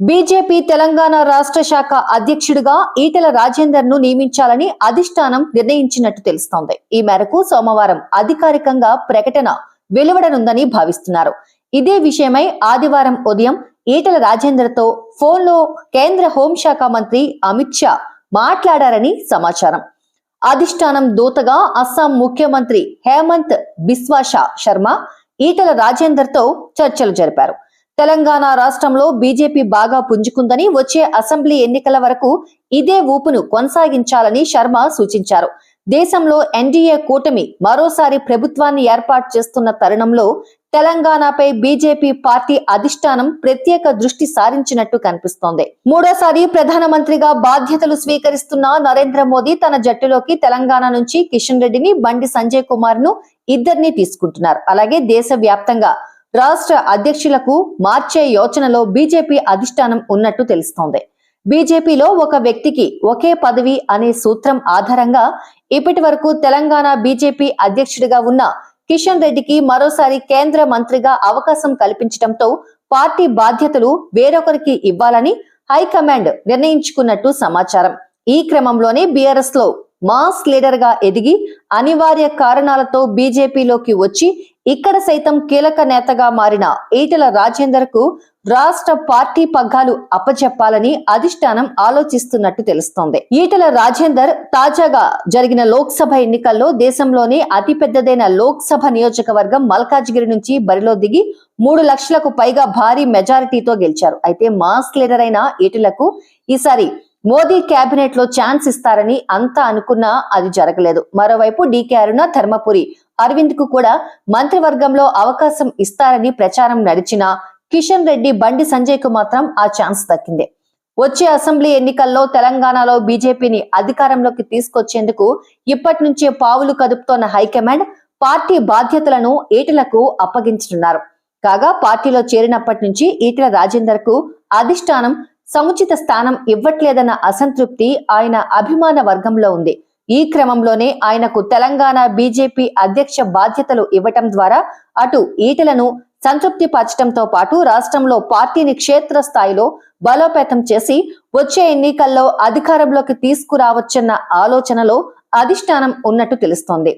BJP Telangana రాష్ట్ర శాఖ అధ్యక్షుడిగా ఈటెల రాజేందర్ను నియమించాలని అధిష్టానం నిర్ణయించినట్టు తెలుస్తోంది. ఈ మేరకు సోమవారం అధికారికంగా ప్రకటన వెలువడనుందని భావిస్తున్నారు. ఇదే విషయమై ఆదివారం ఉదయం ఈటెల రాజేందర్తో ఫోన్లో కేంద్ర హోంశాఖ మంత్రి అమిత్ షా మాట్లాడారని సమాచారం. అధిష్టానం దూతగా అస్సాం ముఖ్యమంత్రి హేమంత్ బిస్వాషా శర్మ ఈటెల రాజేందర్తో చర్చలు జరిపారు. తెలంగాణ రాష్ట్రంలో బీజేపీ బాగా పుంజుకుందని వచ్చే అసెంబ్లీ ఎన్నికల వరకు ఇదే ఊపును కొనసాగించాలని శర్మ సూచించారు. దేశంలో ఎన్డీఏ కూటమి మరోసారి ప్రభుత్వాన్ని ఏర్పాటు చేస్తున్న తరుణంలో తెలంగాణపై బీజేపీ పార్టీ అధిష్టానం ప్రత్యేక దృష్టి సారించినట్టు కనిపిస్తోంది. మూడోసారి ప్రధానమంత్రిగా బాధ్యతలు స్వీకరిస్తున్న నరేంద్ర మోదీ తన జట్టులోకి తెలంగాణ నుంచి కిషన్ రెడ్డిని బండి సంజయ్ కుమార్ను ఇద్దరిని తీసుకుంటున్నారు. అలాగే దేశ వ్యాప్తంగా రాష్ట్ర అధ్యక్షులకు మార్చే యోచనలో బీజేపీ అధిష్టానం ఉన్నట్టు తెలుస్తోంది. బీజేపీలో ఒక వ్యక్తికి ఒకే పదవి అనే సూత్రం ఆధారంగా ఇప్పటి వరకు తెలంగాణ బీజేపీ అధ్యక్షుడిగా ఉన్న కిషన్ రెడ్డికి మరోసారి కేంద్ర మంత్రిగా అవకాశం కల్పించడంతో పార్టీ బాధ్యతలు వేరొకరికి ఇవ్వాలని హైకమాండ్ నిర్ణయించుకున్నట్టు సమాచారం. ఈ క్రమంలోనే బీఆర్ఎస్లో మాస్ లీడర్గా ఎదిగి అనివార్య కారణాలతో బీజేపీలోకి వచ్చి ఇక్కడ సైతం కీలక నేతగా మారిన ఈటెల రాజేందర్కు రాష్ట్ర పార్టీ పగ్గాలు అప్పచెప్పాలని అధిష్టానం ఆలోచిస్తున్నట్టు తెలుస్తోంది. ఈటెల రాజేందర్ తాజాగా జరిగిన లోక్సభ ఎన్నికల్లో దేశంలోనే అతిపెద్దదైన లోక్సభ నియోజకవర్గం మల్కాజ్గిరి నుంచి బరిలో దిగి మూడు లక్షలకు పైగా భారీ మెజారిటీతో గెలిచారు. అయితే మాస్ లీడర్ అయిన ఈటెలకు ఈసారి మోదీ కేబినెట్లో ఛాన్స్ ఇస్తారని అంతా అనుకున్నా అది జరగలేదు. మరోవైపు డీకే అరుణ ధర్మపురి అరవింద్కు కూడా మంత్రివర్గంలో అవకాశం ఇస్తారని ప్రచారం నడిచినా కిషన్ రెడ్డి బండి సంజయ్కు మాత్రం ఆ ఛాన్స్ దక్కింది. వచ్చే అసెంబ్లీ ఎన్నికల్లో తెలంగాణలో బీజేపీని అధికారంలోకి తీసుకొచ్చేందుకు ఇప్పటి నుంచే పావులు కదుపుతోన్న హైకమాండ్ పార్టీ బాధ్యతలను ఈటలకు అప్పగించనున్నారు. కాగా పార్టీలో చేరినప్పటి నుంచి ఈటల రాజేందర్కు అధిష్టానం సముచిత స్థానం ఇవ్వట్లేదన్న అసంతృప్తి ఆయన అభిమాన వర్గంలో ఉంది. ఈ క్రమంలోనే ఆయనకు తెలంగాణ బీజేపీ అధ్యక్ష బాధ్యతలు ఇవ్వటం ద్వారా అటు ఈటలను సంతృప్తి పరచడంతో పాటు రాష్ట్రంలో పార్టీని క్షేత్ర స్థాయిలో బలోపేతం చేసి వచ్చే ఎన్నికల్లో అధికారంలోకి తీసుకురావచ్చన్న ఆలోచనలో అధిష్టానం ఉన్నట్టు తెలుస్తోంది.